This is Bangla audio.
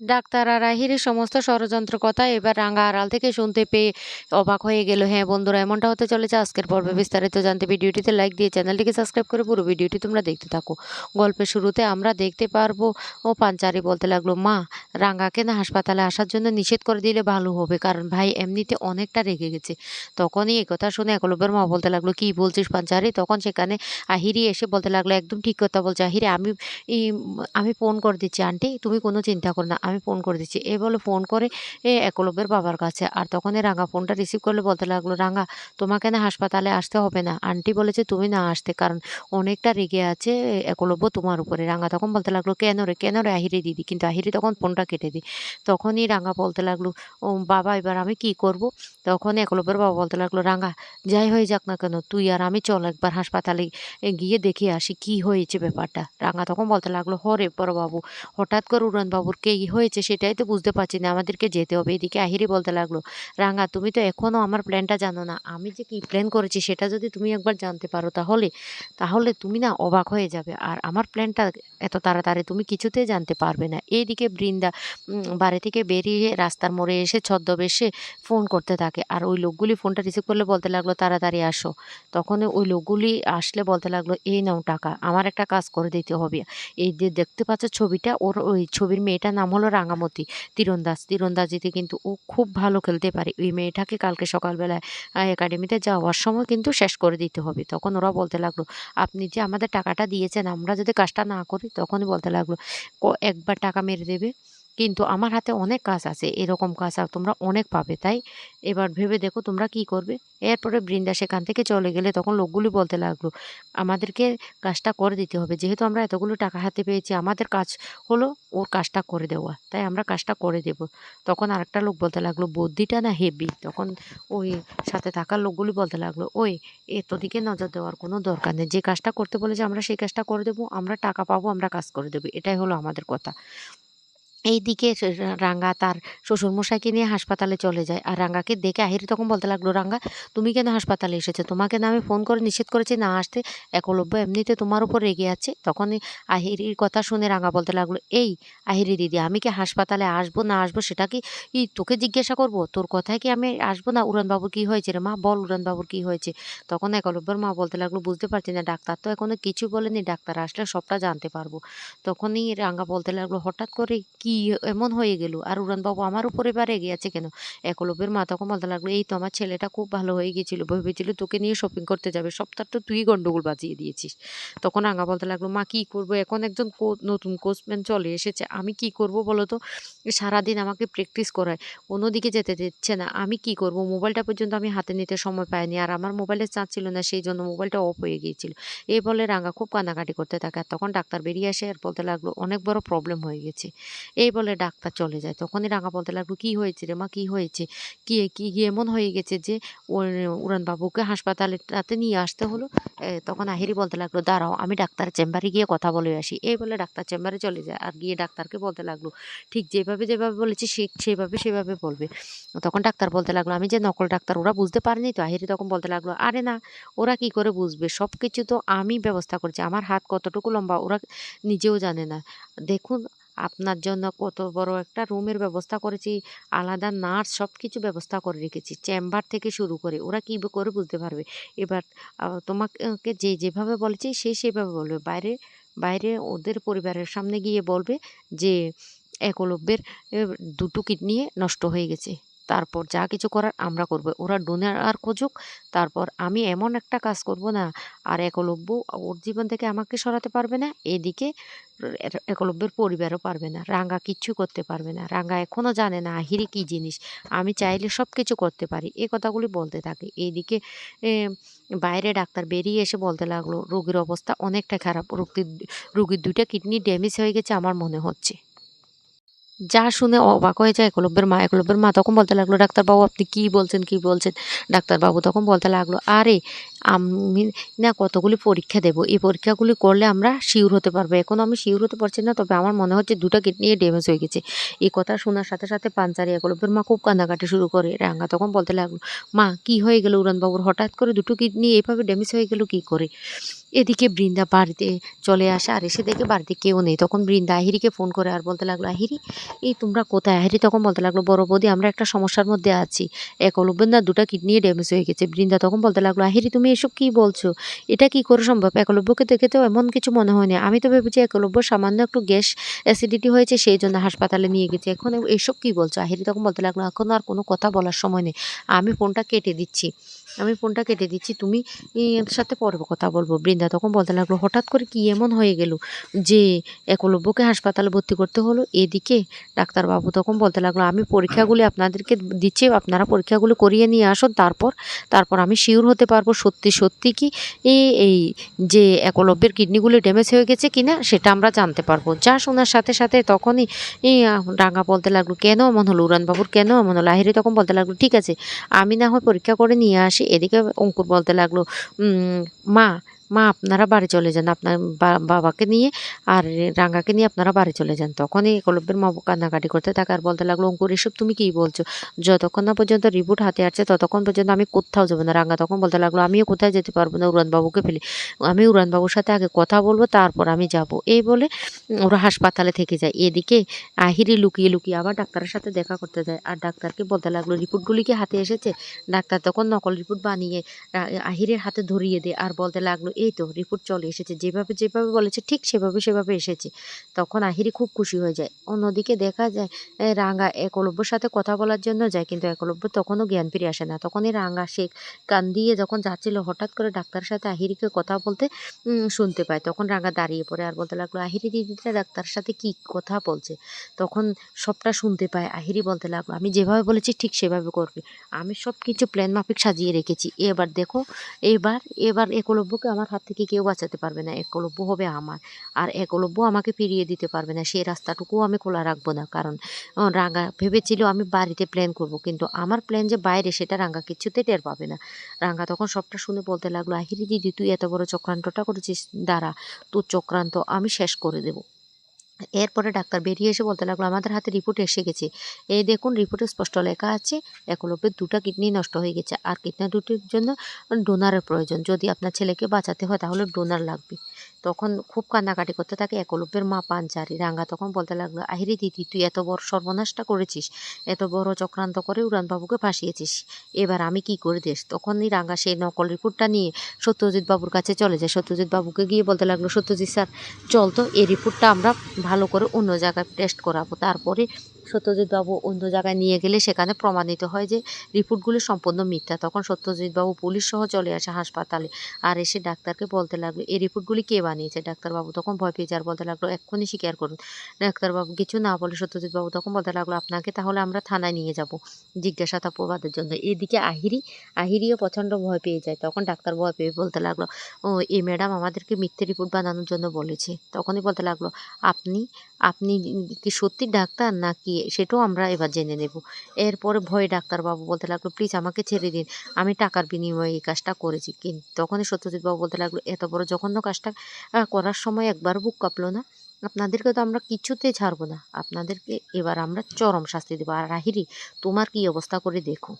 ডাক্তার আর সমস্ত ষড়যন্ত্র কথা এবার রাঙা আড়াল থেকে শুনতে পেয়ে অবাক হয়ে গেল। হ্যাঁ বন্ধুরা, এমনটা হতে চলেছে আজকের পর্বে। বিস্তারিত জানতে ভিডিওটিতে লাইক দিয়ে চ্যানেলটিকে সাবস্ক্রাইব করে পুরো ভিডিওটি তোমরা দেখতে থাকো। গল্পের শুরুতে আমরা দেখতে পারব, ও পাঞ্চারি বলতে লাগল, মা রাঙ্গাকে না হাসপাতালে আসার জন্য নিষেধ করে দিলে ভালো হবে, কারণ ভাই এমনিতে অনেকটা রেগে গেছে। তখনই এই কথা শুনে একলব্যের মা বলতে লাগল, কি বলছিস পাঞ্চারি? তখন সেখানে আহিরি এসে বলতে লাগল, একদম ঠিক কথা বলছে আহিরি আমি আমি ফোন করে দিচ্ছি আন্টি তুমি কোনো চিন্তা করো না আমি ফোন করে দিচ্ছি। এই বলে ফোন করে এ একলব্যের বাবার কাছে। আর তখন এই রাঙা ফোনটা রিসিভ করলে বলতে লাগল, রাঙা, তোমাকে না হাসপাতালে আসতে হবে না। আন্টি বলেছে তুমি না আসতে, কারণ অনেকটা রেগে আছে একলব্য তোমার উপরে। রাঙা তখন বলতে লাগল, কেন রে কেন রে আহিরি দিদি? কিন্তু আহিরি তখন ফোনটা কেটে দিই। তখনই রাঙা বলতে লাগল, ও বাবা, এবার আমি কি করব? তখন একলব্যের বাবা বলতে লাগল, রাঙা, যাই হয়ে যাক না কেন, তুই আর আমি চল একবার হাসপাতালে গিয়ে দেখে আসি কি হয়েছে ব্যাপারটা। রাঙা তখন বলতে লাগল, হরে বড় বাবু হঠাৎ করে উড়ানবাবুর কে হয়েছে সেটাই তো বুঝতে পারছি না। আমাদেরকে যেতে হবে। এদিকে আহিরি বলতে লাগল, রাঙা, তুমি তো এখনও আমার প্ল্যানটা জানো না। আমি যে কী প্ল্যান করেছি সেটা যদি তুমি একবার জানতে পারো তাহলে তাহলে তুমি না অবাক হয়ে যাবে। আর আমার প্ল্যানটা এত তাড়াতাড়ি তুমি কিছুতেই জানতে পারবে না। এইদিকে বৃন্দা বাড়ি থেকে বেরিয়ে রাস্তার মোড়ে এসে ছদ্মবেশে ফোন করতে থাকে। আর ওই লোকগুলি ফোনটা রিসিভ করলে বলতে লাগল, তাড়াতাড়ি আসো। তখন ওই লোকগুলি আসলে বলতে লাগল, এই নাও টাকা, আমার একটা কাজ করে দিতে হবে। এই যে দেখতে পাচ্ছ ছবিটা, ওর ওই ছবির মেয়েটার নাম হলো রাঙামতি। তীরন্দাজ। তীরন্দাজিতে কিন্তু ও খুব ভালো খেলতে পারে। ওই মেয়েটাকে কালকে সকালবেলায় একাডেমিতে যাওয়ার সময় কিন্তু শেষ করে দিতে হবে। তখন ওরা বলতে লাগল, আপনি যে আমাদের টাকাটা দিয়েছেন, আমরা যদি কাজটা না করি, তখনই বলতে লাগল একবার টাকা মেরে দেবে। কিন্তু আমার হাতে অনেক কাজ আছে, এরকম কাজ আর তোমরা অনেক পাবে, তাই? এবার ভেবে দেখো তোমরা কি করবে। এরপরে বৃন্দা সেখান থেকে চলে গেলে তখন লোকগুলি বলতে লাগল, আমাদেরকে কাজটা করে দিতে হবে, যেহেতু আমরা এতগুলো টাকা হাতে পেয়েছি, আমাদের কাজ হলো ওর কাজটা করে দেওয়া, তাই আমরা কাজটা করে দেব। তখন আরেকটা লোক বলতে লাগল, বুদ্ধিটা না হেভি তখন ওই সাথে থাকার লোকগুলি বলতে লাগল, ওই এত দিকে নজর দেওয়ার কোনো দরকার নেই, যে কাজটা করতে বলেছে আমরা সেই কাজটা করে দেবো, আমরা টাকা পাবো, আমরা কাজ করে দেবো। এটাই হলো আমাদের কথা। এইদিকে রাঙ্গা তার শ্বশুরমশাইকে নিয়ে হাসপাতালে চলে যায়। আর রাঙ্গাকে দেখে আহিরি তখন বলতে লাগল, রাঙ্গা, তুমি কেন হাসপাতালে এসেছ? তোমাকে না আমি ফোন করে নিষেধ করেছি, না আসতে। একলব্য এমনিতে তোমার উপর রেগে আছে। তখনই আহিরির কথা শুনে রাঙ্গা বলতে লাগল, এই আহিরি দিদি, আমি কি হাসপাতালে আসব, না আসব সেটা কি, ই তোকে জিজ্ঞাসা করব? তোর কথায় কি আমি আসব না? উড়ানবাবুর কি হয়েছে রে মা? বল উড়ানবাবুর কি হয়েছে? তখন একলব্যর মা বলতে লাগল, বুঝতে পারছি না, ডাক্তার তো এখনও কিছু বলেনি। ডাক্তার আসলে সবটা জানতে পারব। তখনই রাঙ্গা বলতে লাগল, হঠাৎ করে কি এমন হয়ে গেল? আর উড়ানবাবু আমার উপরে এবার রেগে আছে কেন? একলব্যের মা তখন বলতে লাগল, এই তো আমার ছেলেটা খুব ভালো হয়ে গিয়েছিল, ভেবেছিল তোকে নিয়ে শপিং করতে যাবে সপ্তাহ তো তুই গন্ডগোল বাজিয়ে দিয়েছিস। তখন আঙা বলতে লাগল, মা, কি করব? এখন একজন কো- নতুন কোচম্যান চলে এসেছে, আমি কি করব বলো তো? সারাদিন আমাকে প্র্যাকটিস করায়, কোনো দিকে যেতে দিচ্ছে না, আমি কি করব? মোবাইলটা পর্যন্ত আমি হাতে নিতে সময় পাইনি, আর আমার মোবাইলে চার্জ ছিল না, সেই জন্য মোবাইলটা অফ হয়ে গিয়েছিল। এই বলে রাঙা খুব কান্নাকাটি করতে থাকে, আর তখন ডাক্তার বেরিয়ে আসে, আর বলতে লাগল, অনেক বড় প্রবলেম হয়ে গেছে। এই বলে ডাক্তার চলে যায়। তখনই রাঙা বলতে লাগল, কি হয়েছে রে মা? কি হয়েছে? কি কি এমন হয়ে গেছে যে উড়ান বাবুকে হাসপাতালে তাতে নিয়ে আসতে হলো? তখন আহিরি বলতে লাগল, দাঁড়াও, আমি ডাক্তার চেম্বারে গিয়ে কথা বলে আসি। এই বলে ডাক্তার চেম্বারে চলে যায় আর গিয়ে ডাক্তারকে বলতে লাগল, ঠিক যেভাবে যেভাবে বলেছি, সে, সেভাবে সেভাবে বলবে। তখন ডাক্তার বলতে লাগল, আমি যে নকল ডাক্তার, ওরা বুঝতে পারেনি তো? আহিরি তখন বলতে লাগল, আরে না, ওরা কি করে বুঝবে? সব কিছু তো আমি ব্যবস্থা করছি। আমার হাত কতটুকু লম্বা, ওরা নিজেও জানে না। দেখুন আপনার জন্য কত বড় একটা রুমের ব্যবস্থা করেছি, আলাদা নার্স সব কিছু ব্যবস্থা করে রেখেছি, চেম্বার থেকে শুরু করে, ওরা কী করে বুঝতে পারবে? এবার তোমাকে যে যেভাবে বলেছি, সে সেভাবে বলবে। বাইরে বাইরে ওদের পরিবারের সামনে গিয়ে বলবে যে, একলব্যের দুটো কিডনি নষ্ট হয়ে গেছে। তারপর যা কিছু করার আমরা করব। ওরা ডোনার আর খুঁজুক, তারপর আমি এমন একটা কাজ করব না, আর একলব্য ওর জীবন থেকে আমাকে সরাতে পারবে না, এদিকে একলব্যের পরিবারও পারবে না, রাঙ্গা কিচ্ছু করতে পারবে না। রাঙ্গা এখনও জানে না আহিরি কী জিনিস, আমি চাইলে সব কিছু করতে পারি। এই কথাগুলি বলতে থাকে। এইদিকে বাইরে ডাক্তার বেরিয়ে এসে বলতে লাগল, রোগীর অবস্থা অনেকটা খারাপ রোগীর রোগীর দুইটা কিডনি ড্যামেজ হয়ে গেছে আমার মনে হচ্ছে। যা শুনে অবাক হয়ে যায় একলব্যের মা একলব্যের মা তখন বলতে লাগল ডাক্তারবাবু আপনি কি বলছেন কি বলছেন? ডাক্তারবাবু তখন বলতে লাগল, আরে, আমি না কতগুলি পরীক্ষা দেব। এই পরীক্ষাগুলি করলে আমরা শিওর হতে পারব। এখন আমি শিওর হতে পারছি না, তবে আমার মনে হচ্ছে দুটো কিডনি ড্যামেজ হয়ে গেছে। এই কথা শোনার সাথে সাথে পাঞ্চারি একলব্যের মা খুব কান্নাকাটি শুরু করে। রাঙ্গা তখন বলতে লাগল, মা, কি হয়ে গেল উড়ানবাবুর? হঠাৎ করে দুটো কিডনি এইভাবে ড্যামেজ হয়ে গেল কি করে? এদিকে বৃন্দা বাড়িতে চলে আসে, আর এসে দেখে বাড়িতে কেউ নেই। তখন বৃন্দা আহিরিকে ফোন করে আর বলতে লাগল, আহিরি, এই তোমরা কোথায়? আহিরি তখন বলতে লাগল, বড় বৌদি, আমরা একটা সমস্যার মধ্যে আছি। একলব্যের না দুটা কিডনি ড্যামেজ হয়ে গেছে। বৃন্দা তখন বলতে লাগল, আহিরি, তুমি এসব কি বলছো? এটা কি করে সম্ভব? একলব্যকে দেখে তো এমন কিছু মনে হয় না। আমি তো ভেবেছি একলব্য সামান্য একটু গ্যাস অ্যাসিডিটি হয়েছে, সেই জন্য হাসপাতালে নিয়ে গেছে। এখন এসব কি বলছো? আহিরি তখন বলতে লাগল, এখন আর কোনো কথা বলার সময় নেই। আমি ফোনটা কেটে দিচ্ছি। আমি ফোনটা কেটে দিচ্ছি, তুমি এর সাথে পরে কথা বলব। বৃন্দা তখন বলতে লাগল, হঠাৎ করে কি এমন হয়ে গেল যে একলব্যকে হাসপাতালে ভর্তি করতে হলো? এদিকে ডাক্তারবাবু তখন বলতে লাগল, আমি পরীক্ষাগুলি আপনাদেরকে দিচ্ছি, আপনারা পরীক্ষাগুলি করিয়ে নিয়ে আসুন, তারপর তারপর আমি শিওর হতে পারব। সত্যি সত্যি কি এই যে একলব্যের কিডনিগুলি ড্যামেজ হয়ে গেছে কিনা, সেটা আমরা জানতে পারব। যা শোনার সাথে সাথে তখনই রাঙা বলতে লাগল, কেন এমন হলো? উড়ানবাবুর কেন এমন হলো? আহিরি তখন বলতে লাগল, ঠিক আছে, আমি না হয় পরীক্ষা করে নিয়ে আসি। এদিকে অঙ্কুর বলতে লাগল "উম, মা মা আপনারা বাড়ি চলে যান, আপনার বাবাকে নিয়ে আর রাঙ্গাকে নিয়ে আপনারা বাড়ি চলে যান। তখনই একলব্যের মা কান্নাকাটি করতে থাকে আর বলতে লাগল, অঙ্কুর, এসব তুমি কি বলছো? যতক্ষণ না পর্যন্ত রিপোর্ট হাতে আসছে, ততক্ষণ পর্যন্ত আমি কোথাও যাব না। রাঙ্গা তখন বলতে লাগল, আমিও কোথায় যেতে পারব না? উড়ানবাবুকে ফেলে, আমি উড়ানবাবুর সাথে আগে কথা বলব, তারপর আমি যাব। এই বলে ওরা হাসপাতালে থেকে যায়। এদিকে আহিরি লুকিয়ে লুকিয়ে আবার ডাক্তারের সাথে দেখা করতে যায় আর ডাক্তারকে বলতে লাগল, রিপোর্টগুলি কি হাতে এসেছে? ডাক্তার তখন নকল রিপোর্ট বানিয়ে আহিরের হাতে ধরিয়ে দেয় আর বলতে লাগল এই তো রিপোর্ট চলে এসেছে। যেভাবে যেভাবে বলেছে ঠিক সেভাবে সেভাবে এসেছে। তখন আহিরি খুব খুশি হয়ে যায়। অন্যদিকে দেখা যায় রাঙ্গা একলব্যর সাথে কথা বলার জন্য যায়, কিন্তু একলব্য তখনও জ্ঞান ফিরে আসে না। তখনই রাঙ্গা শেখ কান দিয়ে যখন যাচ্ছিল, হঠাৎ করে ডাক্তারের সাথে আহিরিকে কথা বলতে শুনতে পায়। তখন রাঙ্গা দাঁড়িয়ে পড়ে আর বলতে লাগল, আহিরি দিদিটা ডাক্তারের সাথে কি কথা বলছে? তখন সবটা শুনতে পায়। আহিরি বলতে লাগল, আমি যেভাবে বলেছি ঠিক সেভাবে করবে। আমি সব কিছু প্ল্যান মাফিক সাজিয়ে রেখেছি। এবার দেখো, এবার এবার একলব্যকে আমার হাত থেকে কেউ বাঁচাতে পারবে না। একলব্য হবে আমার। আর একলব্য আমাকে ফিরিয়ে দিতে পারবে না। সেই রাস্তাটুকুও আমি খোলা রাখব না। কারণ রাঙ্গা ভেবেছিল আমি বাড়িতে প্ল্যান করব। কিন্তু আমার প্ল্যান যে বাইরে, সেটা রাঙ্গা কিছুতে টের পাবে না। রাঙ্গা তখন সবটা শুনে বলতে লাগল আহিরি দিদি, তুই এত বড় চক্রান্তটা করেছিস? দ্বারা তোর চক্রান্ত আমি শেষ করে দেবো। এরপরে ডাক্তার বেরিয়ে এসে বলতে লাগল, আমাদের হাতে রিপোর্ট এসে গেছে। এই দেখুন, রিপোর্টে স্পষ্ট লেখা আছে একলব্যের দুটো কিডনি নষ্ট হয়ে গেছে। আর কিডনি দুটির জন্য ডোনারের প্রয়োজন। যদি আপনার ছেলেকে বাঁচাতে হয়, তাহলে ডোনার লাগবে। তখন খুব কান্নাকাটি করতে থাকে একলব্যের মা পাঞ্চারি রাঙ্গা তখন বলতে লাগল, আহিরি দিদি, তুই এত বড় সর্বনাশটা করেছিস, এত বড় চক্রান্ত করে উড়ানবাবুকে ফাঁসিয়েছিস। এবার আমি কি করে দিস তখনই রাঙ্গা সেই নকল রিপোর্টটা নিয়ে সত্যজিৎ বাবুর কাছে চলে যায়। সত্যজিৎ বাবুকে গিয়ে বলতে লাগল, সত্যজিৎ স্যার, চল তো, এই রিপোর্টটা আমরা ভালো করে অন্য জায়গায় টেস্ট করাবো। তারপরে সত্যজিৎ বাবু অন্য জায়গায় নিয়ে গেলে সেখানে প্রমাণিত হয় যে রিপোর্টগুলো সম্পূর্ণ মিথ্যা। তখন সত্যজিৎ বাবু পুলিশ সহ চলে আসে হাসপাতালে আর এসে ডাক্তারকে বলতে লাগল, এই রিপোর্টগুলি কে বানিয়েছে? ডাক্তারবাবু তখন ভয় পেয়ে যার বলতে লাগল, এক্ষুনি স্বীকার করুন। ডাক্তারবাবু কিছু না বলে সত্যজিৎ বাবু তখন বলতে লাগল, আপনাকে তাহলে আমরা থানায় নিয়ে যাব জিজ্ঞাসাবাদের জন্য। এদিকে আহিরি, আহিরিও প্রচণ্ড ভয় পেয়ে যায়। তখন ডাক্তার ভয় পেয়ে বলতে লাগল, ও এই ম্যাডাম আমাদেরকে মিথ্যে রিপোর্ট বানানোর জন্য বলেছে। তখনই বলতে লাগল, আপনি আপনি কি সত্যি ডাক্তার নাকি সেটাও আমরা এবার জেনে নেব। এরপরে ভয়ে ডাক্তারবাবু বলতে লাগল, প্লিজ আমাকে ছেড়ে দিন, আমি টাকার বিনিময়ে এই কাজটা করেছি। কিন্তু তখনই সত্যজিৎ বাবু বলতে লাগল, এত বড় জঘন্য কাজটা করার সময় একবার বুক কাঁপলো না? আপনাদেরকে তো আমরা কিছুতে ছাড়বো না। আপনাদেরকে এবার আমরা চরম শাস্তি দেবো। আর রাহিরি, তোমার কি অবস্থা করে দেখো।